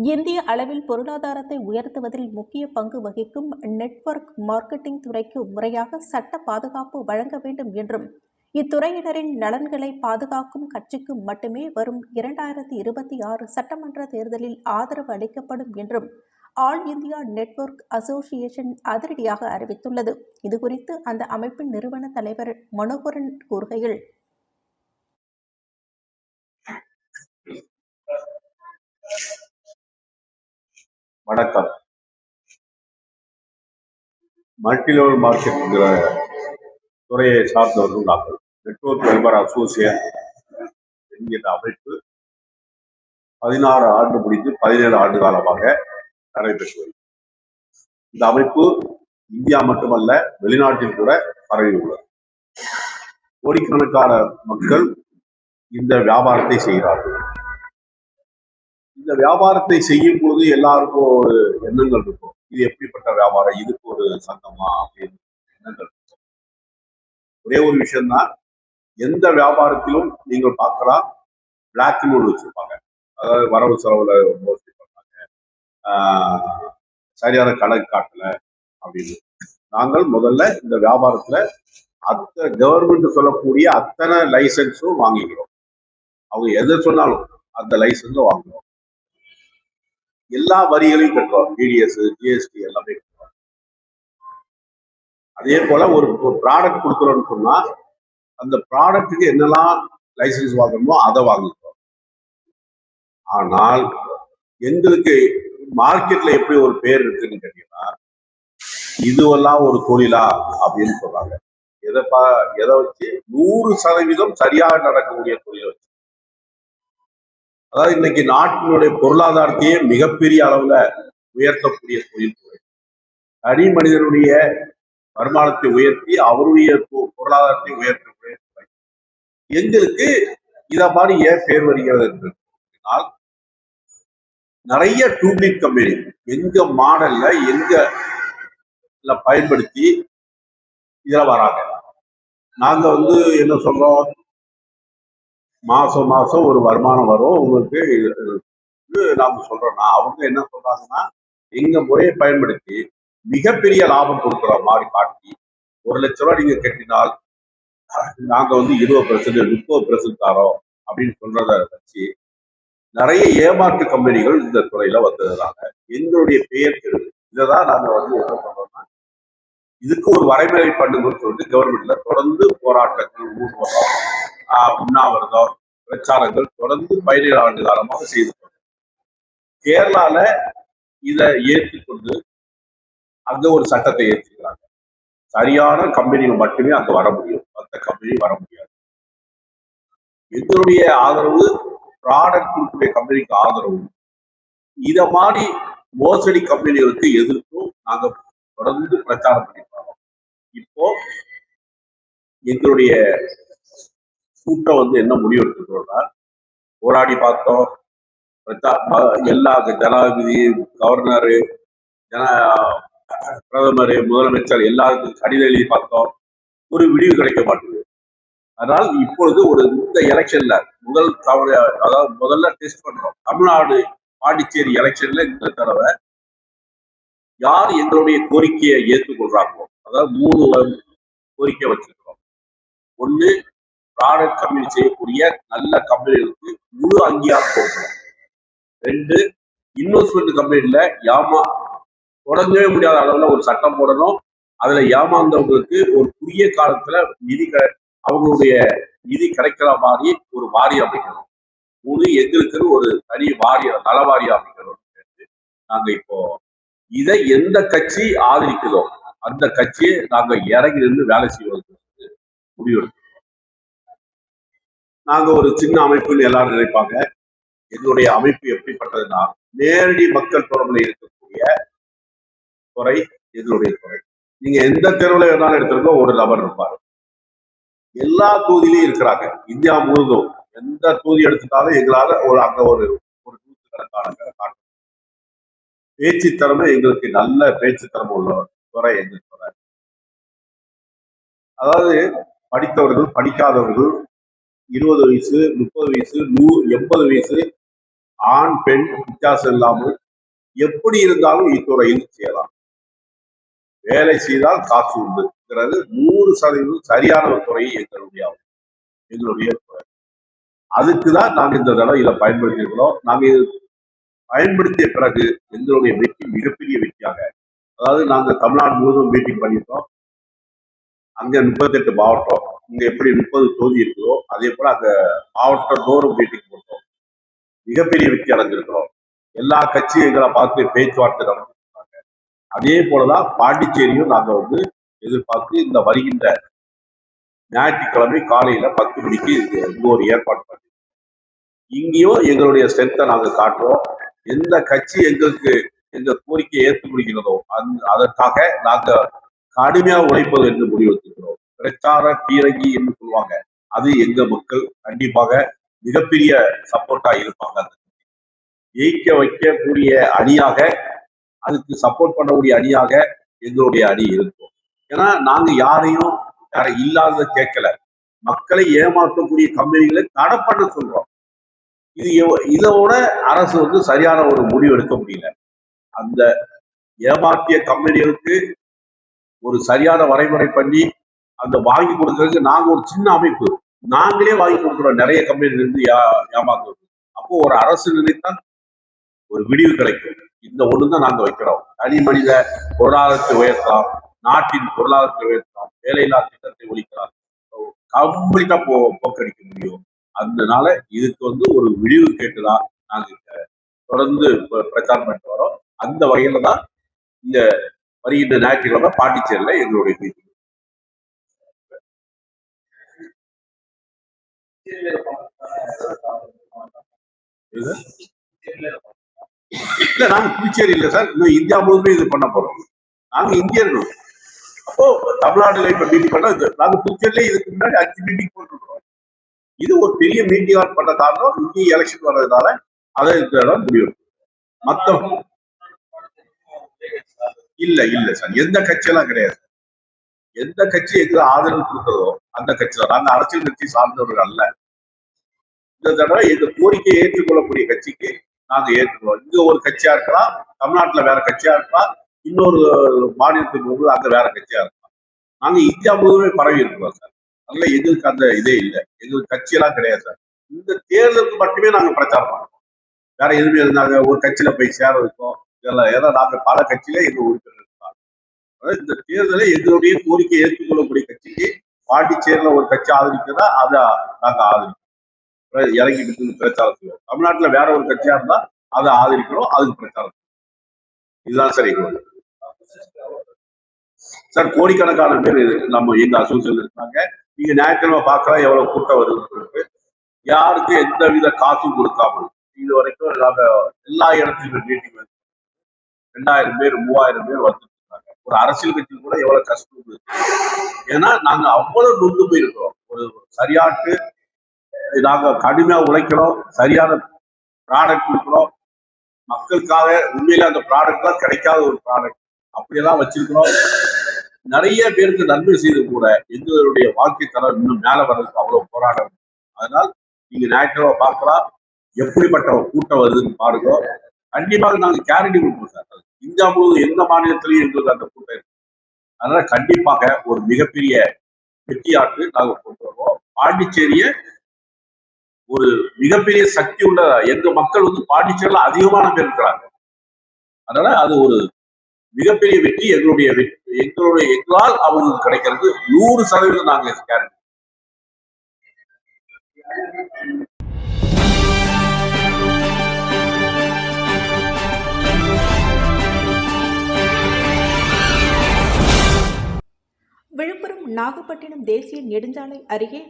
இந்திய அளவில் பொருளாதாரத்தை உயர்த்துவதில் முக்கிய பங்கு வகிக்கும் நெட்வொர்க் மார்க்கெட்டிங் துறைக்கு முறையாக சட்ட பாதுகாப்பு வழங்க வேண்டும் என்றும் இத்துறையினரின் நலன்களை பாதுகாக்கும் கட்சிக்கு மட்டுமே வரும் இரண்டாயிரத்தி இருபத்தி ஆறு சட்டமன்ற தேர்தலில் ஆதரவு அளிக்கப்படும் என்றும் ஆல் இந்தியா நெட்வொர்க் அசோசியேஷன் அதிரடியாக அறிவித்துள்ளது. இதுகுறித்து அந்த அமைப்பின் நிறுவன தலைவர் மனோகரன் கூறுகையில் வணக்கம். மல்டி லெவல் மார்க்கெட்டுங்கிற துறையை சார்ந்தவர்கள் நாங்கள். நெட்வொர்க் வெல்பர் அசோசியேட் என்கிற அமைப்பு பதினாறு ஆண்டு முடிந்து பதினேழு ஆண்டு காலமாக நடைபெற்று வருகிறது. இந்த அமைப்பு இந்தியா மட்டுமல்ல வெளிநாட்டில் கூட பரவி உள்ளது. கோடிக்கணக்கான மக்கள் இந்த வியாபாரத்தை செய்கிறார்கள். இந்த வியாபாரத்தை செய்யும் போது எல்லாருக்கும் ஒரு எண்ணங்கள் இருக்கும். இது எப்படிப்பட்ட வியாபாரம்? இதுக்கு ஒரு சங்கமா? அப்படின்னு எண்ணங்கள் இருக்கும். ஒரே ஒரு விஷயம்தான் எந்த வியாபாரத்திலும் நீங்கள் பார்க்கலாம் பிளாக் நோட் வச்சிருப்பாங்க. அதாவது வரவு செலவுல ரொம்ப பண்ணாங்க சரியான கணக்கு காட்டல அப்படின்னு. நாங்கள் முதல்ல இந்த வியாபாரத்துல அத்த கவர்மெண்ட் சொல்லக்கூடிய அத்தனை லைசன்ஸும் வாங்கிக்கிறோம். அவங்க எதை சொன்னாலும் அந்த லைசன்ஸும் வாங்குறோம். எல்லா வரிகளையும் கட்டுறோம் டிடிஎஸ் ஜிஎஸ்டி எல்லாமே கட்டுறோம் அதே போல ஒரு ப்ராடக்ட் கொடுக்குறோம்னு சொன்னா அந்த ப்ராடக்ட்டுக்கு என்னெல்லாம் லைசன்ஸ் வாங்கணுமோ அதை வாங்கிக்கிறோம் ஆனால் எங்களுக்கு மார்க்கெட்ல எப்படி ஒரு பேர் இருக்குன்னு கேட்டீங்கன்னா இதுவெல்லாம் ஒரு தொழிலா அப்படின்னு சொல்றாங்க. எதை பா எதை வச்சு நூறு சதவீதம் சரியாக நடக்கக்கூடிய தொழில் அதாவது இன்னைக்கு நாட்டினுடைய பொருளாதாரத்தையே மிகப்பெரிய அளவுல உயர்த்தக்கூடிய தொழில்துறை தனி மனிதனுடைய வருமானத்தை உயர்த்தி அவருடைய பொ- பொருளாதாரத்தை உயர்த்தக்கூடிய துறை. எங்களுக்கு இத மாதிரி ஏன் பேர் வருகிறது என்று சொன்னால், நிறைய டூப்ளிக் கம்பெனி எங்க மாடல்ல எங்க பயன்படுத்தி இதுல வராங்க. நாங்க வந்து என்ன சொல்றோம்? மாதம் மாதம் ஒரு வருமானம் வரும். உங்களுக்கு நாம் சொல்கிறோம்னா அவங்க என்ன சொல்கிறாங்கன்னா எங்கள் முறையை பயன்படுத்தி மிகப்பெரிய லாபம் கொடுக்குற மாதிரி காட்டி ஒரு லட்ச ரூபா நீங்கள் கட்டினால் நாங்கள் வந்து இருபது பெர்சன்ட் முப்பது பெர்சன்ட் தரோம் அப்படின்னு சொல்கிறத வச்சு நிறைய ஏமாற்று கம்பெனிகள் இந்த துறையில் வந்ததுனால எங்களுடைய பெயர் தெரு இதை தான் நாங்கள் வந்து என்ன சொல்கிறோம்னா இதுக்கு ஒரு வரைமுறை பண்ணுங்கன்னு சொல்லிட்டு கவர்மெண்ட்ல தொடர்ந்து போராட்டங்கள் ஊர் ஆஹ் உண்ணாவிரதம் பிரச்சாரங்கள் தொடர்ந்து பதினேழு ஆண்டு காலமாக செய்து கேரளால இதை ஏற்றுக்கொண்டு அங்க ஒரு சட்டத்தை ஏற்றுக்கிறாங்க சரியான கம்பெனிகள் மட்டுமே அங்க வர முடியும். மற்ற கம்பெனி வர முடியாது. எங்களுடைய ஆதரவு ப்ராடக்ட் கொடுக்கக்கூடிய கம்பெனிக்கு ஆதரவு இத மாதிரி மோசடி கம்பெனிகளுக்கு எதிர்ப்பும் நாங்க தொடர்ந்து பிரச்சாரம் பண்ணிட்டு வரோம். இப்போ எங்களுடைய கூட்டம் வந்து என்ன முடிவு எடுத்துக்கிறோம்னா போராடி பார்த்தோம். எல்லா ஜனாதிபதி கவர்னரு ஜன பிரதமர் முதலமைச்சர் எல்லாருக்கும் கடிதம் எழுதி பார்த்தோம். ஒரு விடிவு கிடைக்க மாட்டேங்குது. அதனால் இப்பொழுது ஒரு இந்த எலெக்ஷன்ல முதல் தவறு அதாவது முதல்ல டெஸ்ட் பண்றோம். தமிழ்நாடு பாண்டிச்சேரி எலெக்ஷன்ல இந்த தடவை யார் எங்களுடைய கோரிக்கையை ஏற்றுக்கொள்றாங்களோ அதாவது மூணு கோரிக்கை வச்சிருக்கிறோம். ஒன்று ப்ராடக்ட் கம்பெனி செய்யக்கூடிய நல்ல கம்பெனிகளுக்கு முழு அங்கீகாரம் கொடுக்கணும் ரெண்டு இன்வெஸ்ட்மெண்ட் கம்பெனியில ஏமா தொடங்கவே முடியாத அளவில் ஒரு சட்டம் போடணும். அதுல ஏமாந்தவங்களுக்கு ஒரு குறுகிய காலத்துல நிதி க- அவங்களுடைய நிதி கிடைக்கிற மாதிரி ஒரு வாரியம் அமைக்கணும். மூணு எங்களுக்குன்னு ஒரு தனி வாரியம் நல வாரியம் அமைக்கணும் நாங்க இப்போ இதை எந்த கட்சி ஆதரிக்குதோ அந்த கட்சியை நாங்க இறங்கி நின்று வேலை செய்வதற்கு முடிவெடுக்கணும் நாங்க ஒரு சின்ன அமைப்புன்னு எல்லாரும் நினைப்பாங்க. எங்களுடைய அமைப்பு எப்படிப்பட்டதுன்னா நேரடி மக்கள் தொடர்பில் இருக்கக்கூடிய துறை எங்களுடைய துறை. நீங்க எந்த தெருவில் வேணாலும் எடுத்துருக்கோ ஒரு நபர் இருப்பார். எல்லா தொகுதியிலையும் இருக்கிறாங்க. இந்தியா முழுவதும் எந்த தொகுதி எடுத்துட்டாலும் எங்களால ஒரு அங்க ஒரு ஒரு நூற்று கணக்கான காட்ட பேச்சு திறமை எங்களுக்கு நல்ல பேச்சு திறமை உள்ள துறை எங்க துறை. அதாவது படித்தவர்கள் படிக்காதவர்கள் இருபது வயசு முப்பது வயசு நூறு எண்பது வயசு ஆண் பெண் வித்தியாசம் இல்லாமல் எப்படி இருந்தாலும் இத்துறையில் செய்யலாம் வேலை செய்தால் காசு உண்டுங்கிறது நூறு சதவீதம் சரியான ஒரு துறை எங்களுடைய எங்களுடைய துறை. அதுக்கு தான் நாங்கள் இந்த தடவை இதை பயன்படுத்தியிருக்கிறோம். நாங்கள் இது பயன்படுத்திய பிறகு எங்களுடைய வெற்றி மிகப்பெரிய வெற்றியாக அதாவது நாங்கள் தமிழ்நாடு முழுவதும் மீட்டிங் பண்ணிட்டோம் அங்க முப்பத்தெட்டு மாவட்டம். இங்க எப்படி முப்பது தொகுதி இருக்குதோ அதே போல அந்த மாவட்ட தோறும் மீட்டிங் போட்டோம். மிகப்பெரிய வெற்றி அடைஞ்சிருக்கிறோம். எல்லா கட்சியும் எங்களை பார்த்து பேச்சுவார்த்தை நடந்துருக்காங்க அதே போலதான் பாண்டிச்சேரியும் நாங்க வந்து எதிர்பார்த்து இந்த வருகின்ற ஞாயிற்றுக்கிழமை காலையில பத்து மணிக்கு இது ஒரு ஏற்பாடு பண்ணி இங்கேயும் எங்களுடைய ஸ்ட்ரென்த்தை நாங்கள் காட்டுறோம். எந்த கட்சி எங்களுக்கு எங்க கோரிக்கையை ஏற்றுக்கொள்கிறதோ அந் அதற்காக நாங்கள் கடுமையாக உழைப்பது என்று முடிவெடுத்திருக்கிறோம். பிரச்சார பீரங்கி என்று சொல்லுவாங்க. அது எங்க மக்கள் கண்டிப்பாக மிகப்பெரிய சப்போர்ட்டா இருப்பாங்க அந்த ஜெயிக்க வைக்கக்கூடிய அணியாக அதுக்கு சப்போர்ட் பண்ணக்கூடிய அணியாக எங்களுடைய அணி இருக்கும். ஏன்னா நாங்க யாரையும் யாரை இல்லாததை கேட்கல. மக்களை ஏமாற்றக்கூடிய கம்பெனிகளை தடை பண்ண சொல்றோம். இது இதோட அரசு வந்து சரியான ஒரு முடிவு எடுக்க முடியல. அந்த ஏமாற்றிய கம்பெனிகளுக்கு ஒரு சரியான வரைமுறை பண்ணி அந்த வாங்கி கொடுக்கறதுக்கு நாங்க ஒரு சின்ன அமைப்பு. நாங்களே வாங்கி கொடுக்குறோம். நிறைய கம்பெனில இருந்து ஏமாத்துறது அப்போ ஒரு அரசு நினைத்தால் ஒரு விடிவு கிடைக்கும். இந்த ஒண்ணுதான் நாங்க வைக்கிறோம். தனி மனித பொருளாதாரத்தை உயர்த்தலாம். நாட்டின் பொருளாதாரத்தை உயர்த்தலாம். வேலையில்லா திட்டத்தை ஒழிக்கலாம். கம்ப்ளீட்டா போ போக்கடிக்க முடியும். அதனால இதுக்கு வந்து ஒரு விடிவு கேட்டுதான் நாங்க தொடர்ந்து ப- பிரச்சாரம் பண்ணிட்டு வரோம். அந்த வகையில தான் இந்த வருகின்ற ஞாயிற்றுக்கிழமை பாண்டிச்சேரியில எங்களுடைய இல்ல நாங்க புதுச்சேரி இல்ல சார். இன்னும் இந்தியா முழுவதுமே இது பண்ண போறோம். நாங்க இந்தியர்கள் அப்போ தமிழ்நாடுல இப்ப மீட்டிங் பண்ணா நாங்க புதுச்சேரியில இதுக்கு முன்னாடி அஞ்சு மீட்டிங் போட்டுருக்கோம். இது ஒரு பெரிய மீட்டிங் பண்ண காரணம் இங்கே எலெக்ஷன் வர்றதுனால அதை இந்த முடியும். மத்த இல்ல இல்ல சார். எந்த கட்சியெல்லாம் கிடையாது. எந்த கட்சி எங்களுக்கு ஆதரவு கொடுக்குறதோ அந்த கட்சி தான். நாங்க அரசியல் கட்சி சார்ந்தவர்கள் அல்ல. இந்த தடவை இந்த கோரிக்கையை ஏற்றுக்கொள்ளக்கூடிய கட்சிக்கு நாங்கள் ஏற்றுக்கிறோம். இங்க ஒரு கட்சியா இருக்கலாம் தமிழ்நாட்டில் வேற கட்சியா இருக்கலாம் இன்னொரு மாநிலத்துக்கு போகும்போது அங்க வேற கட்சியா இருக்கலாம். நாங்கள் இந்தியா முழுவதுமே பரவி இருக்கிறோம் சார். அதனால எங்களுக்கு அந்த இதே இல்லை. எங்களுக்கு கட்சியெல்லாம் கிடையாது சார். இந்த தேர்தலுக்கு மட்டுமே நாங்கள் பிரச்சாரம் பண்ணுறோம் வேற எதுவுமே இருந்தாங்க ஒரு கட்சியில போய் சேர இருக்கோம் இதெல்லாம் ஏன்னா நாங்கள் பல கட்சியில எங்க உறுப்பினர் இருக்காங்க அதாவது இந்த தேர்தலை எங்களுடைய கோரிக்கை ஏற்றுக்கொள்ளக்கூடிய கட்சிக்கு பாண்டிச்சேரியில் ஒரு கட்சி ஆதரிக்கிறதா அதை நாங்கள் ஆதரிக்கிறோம். இறங்கிட்டு பிரச்சாரம் செய்வோம் தமிழ்நாட்டுல வேற ஒரு கட்சியா இருந்தா அதை ஆதரிக்கிறோம் அதுக்கு பிரச்சாரம் இதுதான் சார் சார் கோடிக்கணக்கான பேர் நம்ம எங்க அசோசியேஷன் இருக்காங்க. நீங்க ஞாயிற்றுக்கிழமை பார்க்கலாம் எவ்வளவு கூட்டம் வருதுன்னு யாருக்கு யாருக்கும் எந்த வித காசும் கொடுக்காமல் இது வரைக்கும் நாங்க எல்லா இடத்துலையும் மீட்டிங் வந்து ரெண்டாயிரம் பேர் மூவாயிரம் பேர் வந்துட்டு இருக்காங்க ஒரு அரசியல் கட்சி கூட எவ்வளவு கஷ்டம் ஏன்னா நாங்க அவ்வளவு நொந்து போயிருக்கிறோம். ஒரு சரியாட்டு நாங்கள் கடுமையாக உழைக்கிறோம் சரியான ப்ராடக்ட் கொடுக்குறோம். மக்களுக்காக உண்மையில அந்த ப்ராடக்ட் தான் கிடைக்காத ஒரு ப்ராடக்ட் அப்படியெல்லாம் வச்சிருக்கிறோம். நிறைய பேருக்கு நன்மை செய்து கூட எங்களுடைய வாழ்க்கை தரம் இன்னும் மேலே வர்றதுக்கு அவ்வளோ போராட்டம். அதனால் நீங்க ஞாயிற்றுக்கிழமை பார்க்கலாம். எப்படிப்பட்ட கூட்டம் வருதுன்னு பாருங்க. கண்டிப்பாக நாங்கள் கேரண்டி கொடுப்போம் சார். இந்தியா முழுவதும் எந்த மாநிலத்திலையும் எங்களுக்கு அந்த கூட்டம் இருக்கு அதனால கண்டிப்பாக ஒரு மிகப்பெரிய வெற்றியாட்டு நாங்கள் கொண்டு வருவோம். பாண்டிச்சேரியை ஒரு மிகப்பெரிய சக்தி உள்ள எங்க மக்கள் வந்து பாண்டிச்சேரியில அதிகமான பேர் இருக்கிறாங்க. அதனால அது ஒரு மிகப்பெரிய வெற்றி. எங்களுடைய வெற்றி எங்களுடைய எங்களால் அவங்களுக்கு கிடைக்கிறது நூறு சதவீதம் நாங்க கேரண்டி விழுப்புரம் நாகப்பட்டினம் தேசிய நெடுஞ்சாலை அருகே